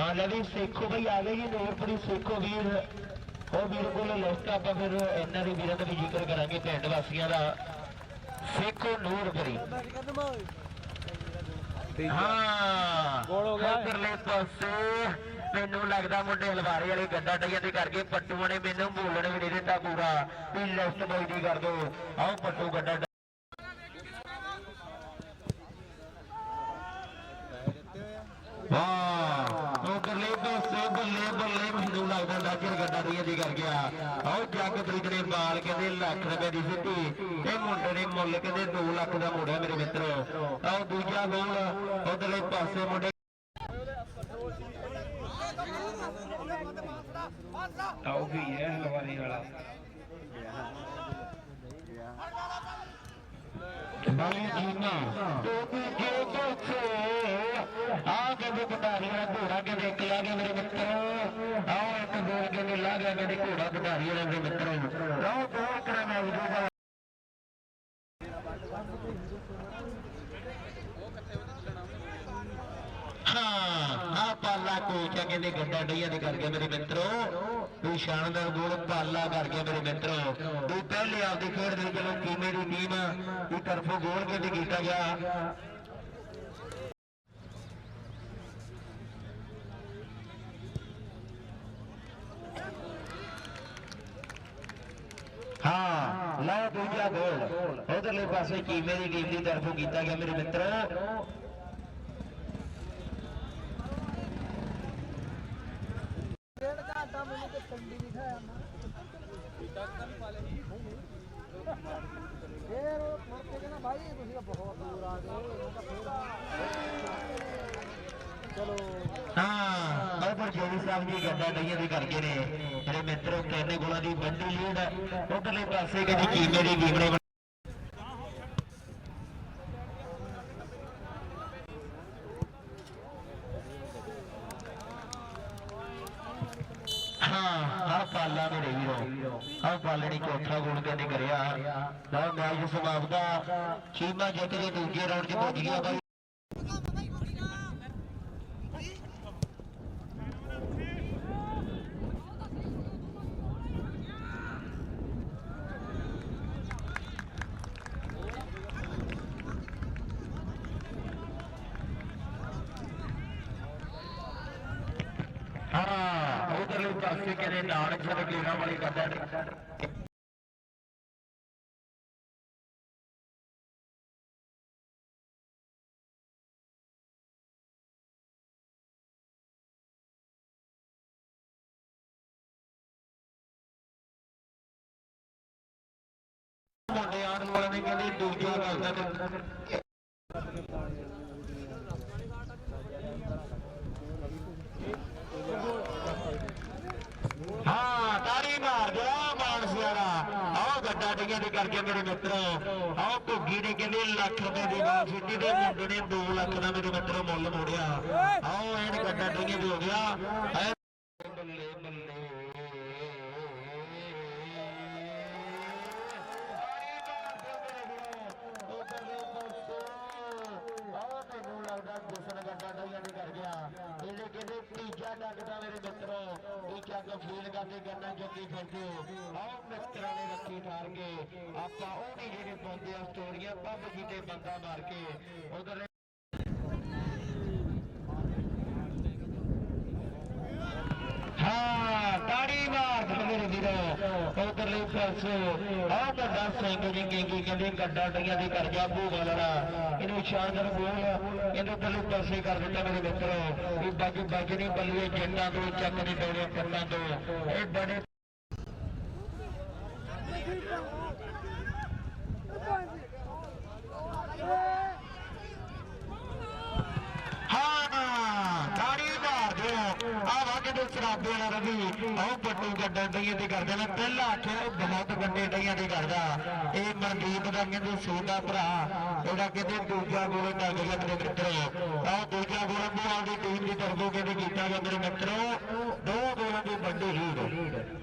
ਹਾਂ ਲੈ ਵੀ ਸੇਖੋ ਬਈ ਆ ਗਏ ਜੀ ਨੂਰਪੁਰੀ ਸੇਖੋ ਵੀਰ। ਉਹ ਵੀਰ ਕੋਲ ਲਿਸਟ ਆਪਾਂ ਫਿਰ ਇਹਨਾਂ ਦੇ ਵੀਰਾਂ ਦਾ ਵੀ ਜ਼ਿਕਰ ਕਰਾਂਗੇ ਪਿੰਡ ਵਾਸੀਆਂ ਦਾ। ਸੇਖੋ ਨੂਰਪੁਰੀ ਹਾਂ ਗੋਲ ਹੋ ਗਿਆ। ਪਾਸੇ। ਮੈਨੂੰ ਲੱਗਦਾ ਮੁੰਡੇ ਹਲਵਾਰੇ ਵਾਲੇ ਗੱਡਾ ਟਈਆਂ ਦੇ ਕਰਕੇ ਪੱਟੂਆਂ ਨੇ ਮੈਨੂੰ ਬੋਲਣ ਵੀ ਨਹੀਂ ਦਿੱਤਾ ਪੂਰਾ। ਵੀ ਲਿਸਟ ਬੋਈ ਦੀ ਕਰ ਦੋ। ਆਓ ਪੱਟੂ ਗੱਡਾ ਵਾਹ ਬੱਲੇ ਬੱਲੇ ਮੈਨੂੰ ਲੱਗਦਾ ਡਾਕਰ ਗੱਡਾ ਦੀ ਕਰ ਗਿਆ। ਆਓ ਜਗਪ੍ਰੀਤ ਨੇ ਬਾਲ ਕਹਿੰਦੇ ਲੱਖ ਰੁਪਏ ਦੀ ਸਿੱਟੀ ਤੇ ਮੁੰਡੇ ਨੇ ਮੁੱਲ ਕਹਿੰਦੇ 2 ਲੱਖ ਦਾ ਮੋੜਿਆ ਮੇਰੇ ਮਿੱਤਰੋ। ਆਓ ਦੂਜਾ ਗੋਲ ਉਧਰਲੇ ਪਾਸੇ ਮੁੰਡੇ ਆਉ ਵੀ ਹੈ ਹਲਵਾਰੀ ਵਾਲਾ। ਬਾਲੀ ਜੀਨਾ ਤੇ ਦੂਜੇ ਪਾਸੇ ਆ ਕਹਿੰਦੇ ਕਟਾਰੀ ਵਾਲਾ ਘੋੜਾ ਕੇ ਦੇਖ ਲਿਆ ਗਿਆ ਮੇਰੇ ਮਿੱਤਰੋ ਆਓ ਇੱਕ ਗੋਲ ਕੇ ਲਾ ਘੋੜਾ ਕਟਾਰੀ ਵਾਲਾ ਮੇਰੇ ਮਿੱਤਰੋ ਆਓ ਗੋਲ ਕਰਾਂ ਮੈਂ ਹਾਂ ਆ ਪਾਲਾ ਕੋਚ ਆ, ਕਹਿੰਦੇ ਗੱਡਾ ਡਈਆਂ ਦੇ ਕਰ ਗਿਆ ਮੇਰੇ ਮਿੱਤਰੋ। ਤੂੰ ਸ਼ਾਨਦਾਰ ਗੋਲ ਪਾਲਾ ਕਰ ਗਿਆ ਮੇਰੇ ਮਿੱਤਰੋ। ਤੂੰ ਪਹਿਲੇ ਆਪਦੀ ਖੇਡ ਦੇ ਚਲੋ ਕੀਮੇ ਦੀ ਟੀਮ ਦੀ ਤਰਫੋਂ ਗੋਲ ਕਹਿੰਦੇ ਕੀਤਾ ਗਿਆ? ਹਾਂ ਲਓ ਦੂਜਾ ਗੋਲ। ਉਧਰਲੇ ਪਾਸੇ ਕੀਮੇ ਦੀ ਟੀਮ ਦੀ ਤਰਫੋਂ ਕੀਤਾ ਗਿਆ ਮੇਰੇ ਮਿੱਤਰੋ। ਡੇਢ ਘੰਟਾ ਮੈਨੂੰ ਤੇ ਟੰਡੀ ਦਿਖਾਇਆ ਨਾ। ਫੇਰ ਮੁੜ ਕੇ ਕਹਿੰਦਾ, ਭਾਈ, ਤੁਸੀਂ ਬਹੁਤ ਦੂਰ ਆ ਗਏ। ਮੈਂ ਕਿਹਾ, ਫੇਰ ਹਾਂ ਉਧਰ ਜੋਗੀ ਸਾਹਿਬ ਜੀ ਗੱਡਾ ਡਈਆਂ ਦੇ ਕਰਕੇ ਨੇ। ਜਿਹੜੇ ਮਿੱਤਰੋ ਕਹਿੰਦੇ ਗੋਲਾਂ ਦੀ ਵੱਡੀ ਲੀਡ ਉਧਰਲੇ ਪਾਸੇ ਕਹਿੰਦੀ ਕੀਮੇ ਦੀ ਵਿਗੜੇ ਪਾਲਾ ਮੇਰੇ ਵੀਰੋ ਆ ਪਾਲਣੀ ਚੌਥਾ ਗੋਲ ਕਹਿੰਦੇ ਕਰਿਆ। ਲਓ ਮੈਚ ਸਮਾਪਤਾ ਚੀਮਾ ਜਿੱਤ ਕੇ ਦੂਜੇ ਰਾਊਂਡ 'ਚ ਪਹੁੰਚ ਗਿਆ ਬਾਈ। ਹਾਂ, ਉਧਰਲੇ ਪਾਸੇ ਕਹਿੰਦੇ ਨਾਲ ਛੱਡ ਗੇੜਾ ਵਾਲੀ ਗੱਡਾ ਮੁੰਡੇ ਆਉਣ ਵਾਲੇ ਨੇ ਕਹਿੰਦੇ ਦੂਜਾ ਕਰਦਾ ਤੇ ਹਾਂ ਤਾੜੀ ਮਾਰ ਦਿਆ ਮਾਨਸਿਆਣਾ ਆਓ ਗੱਡਾ ਦੇ ਕਰਕੇ ਮੇਰੇ ਮਿੱਤਰੋ ਆਓ ਘੁੱਗੀ ਨੇ ਕਹਿੰਦੇ ਲੱਖ ਰੁਪਏ ਦੀ ਬਾਲ ਸਿੱਟੀ ਦੇ ਮੁੰਡੇ ਨੇ 2 ਲੱਖ ਦਾ ਮੇਰੇ ਮਿੱਤਰੋ ਮੁੱਲ ਮੋੜਿਆ। ਆਓ ਐਨ ਗੱਡਾ ਡਈਆਂ ਦੇ ਹੋ ਗਿਆ। ਬੱਲੇ ਬੱਲੇ। ਲੱਗਦਾ ਗੁੱਸਣ ਗੱਡਾ ਡਈਆਂ ਦੇ ਕਰ ਮੇਰੇ ਮਿੱਤਰੋ ਇਹ ਚੱਕ ਫੀਲ ਕਰਦੇ ਗੰਨਾ ਜੱਗੀ ਫਿਰਦੇ ਹੋ ਆਓ ਮਿੱਤਰਾਂ ਨੇ ਰੱਖੀ ਠਾਰ ਕੇ ਆਪਾਂ ਉਹ ਨਹੀਂ ਜਿਹੜੇ ਪਾਉਂਦੇ ਆ, ਸਟੋਰੀਆਂ ਪੱਬ ਜੀ ਤੇ ਬੰਦਾ ਮਾਰ ਕੇ ਉਧਰ ਹਾਂ, ਤਾੜੀ ਮਾਰ ਮੇਰੇ ਵੀਰੋ। ਉਧਰਲੇ ਪਾਸੇ ਆਹ ਵੱਡਾ ਸਿੰਘ ਜੀ ਕਹਿੰਦੀ ਕਹਿੰਦੇ, ਗੱਡਾ ਡਈਆਂ ਦੀ ਕਰ ਗਿਆ ਭੂਗਾ ਲੜਾ ਇਹਨੂੰ ਸ਼ਾਨਦਾਰ ਗੋਲ ਇਹਨੂੰ ਉਧਰਲੇ ਪਾਸੇ ਕਰ ਦਿੱਤਾ ਮੇਰੇ ਮਿੱਤਰੋ। ਇਹ ਬਾਜੂ ਬਾਜੂ ਨਹੀਂ, ਬੱਲੂਏ ਜੱਟਾਂ ਤੋਂ ਚੱਕ ਨਹੀਂ ਡੋਲੇ ਕੰਨਾਂ ਤੋਂ। ਇਹ ਬੜੇ ਹਾਂ ਤਾੜੀ ਮਾਰ ਦਿਓ ਆ ਵਾਗੇ ਦੇ ਸਰਾਬੇ ਵਾਲਾ ਰਵੀ ਆਹ ਪੱਟੂ ਗੱਡਾ ਡਈਆਂ ਤੇ ਕਰਦੇ ਨੇ, ਪਹਿਲਾਂ ਆਖਿਆ ਇਹ ਬਹੁਤ ਵੱਡੇ ਡਈਆਂ ਤੇ ਕਰਦਾ। ਇਹ ਮਨਦੀਪ ਦਾ ਕਹਿੰਦੇ ਸੋਦਾ ਭਰਾ ਇਹਦਾ ਕਹਿੰਦੇ ਦੂਜਾ ਗੋਲ ਲੱਗ ਗਿਆ ਮੇਰੇ ਮਿੱਤਰੋ। ਆਹ ਦੂਜਾ ਗੋਲ ਬੁਆ ਦੀ ਟੀਮ ਦੀ ਤਰਫੋਂ ਕਹਿੰਦੇ ਕੀਤਾ ਗਿਆ ਮੇਰੇ ਮਿੱਤਰੋ ਦੋ ਗੋਲਾਂ ਦੀ ਵੱਡੀ ਲੀਡ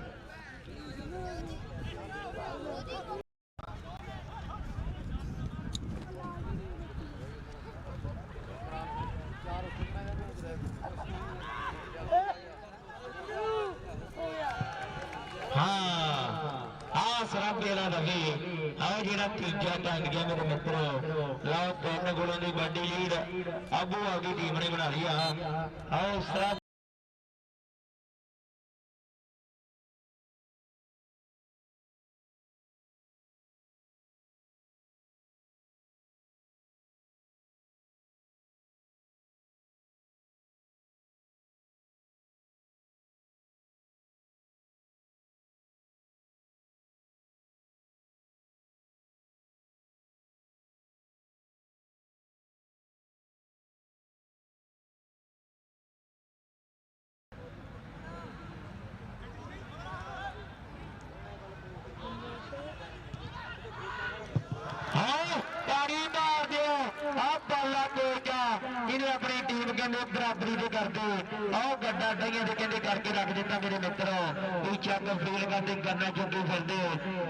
ਸਰਾਬੇ ਦਾ ਰਵੀ ਆਓ ਜਿਹੜਾ ਤੀਜਾ ਟੰਗ ਗਿਆ ਮੇਰੇ ਮਿੱਤਰੋ। ਲਓ ਤਿੰਨ ਗੋਲਾਂ ਦੀ ਵੱਡੀ ਲੀਡ ਆਬੂ ਆ ਗਈ ਟੀਮ ਨੇ ਬਣਾ ਲਈ ਆ। ਆਓ ਆਪਣੀ ਟੀਮ ਬਰਾਬਰੀ ਦੇ ਕਰਦੇ ਆਹ ਗੱਡਾ ਡਈਆਂ ਦੇ ਕਹਿੰਦੇ ਕਰਕੇ ਰੱਖ ਦਿੱਤਾ ਮੇਰੇ ਮਿੱਤਰੋ। ਇਹ ਚੱਕ ਫੀਲ ਕਰਦੇ ਕਰਨਾ ਚੁੱਕੀ ਫਿਰਦੇ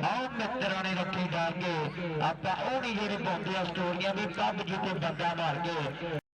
ਆਓ ਮਿੱਤਰਾਂ ਨੇ ਰੱਖੀ ਡਾਲ ਕੇ। ਆਪਾਂ ਉਹ ਨਹੀਂ ਜਿਹੜੇ ਪਾਉਂਦੇ ਆ ਸਟੋਰੀਆਂ ਵੀ, ਪੱਬ ਜਿੱਤੇ ਬੰਦਾ ਮਾਰ ਕੇ।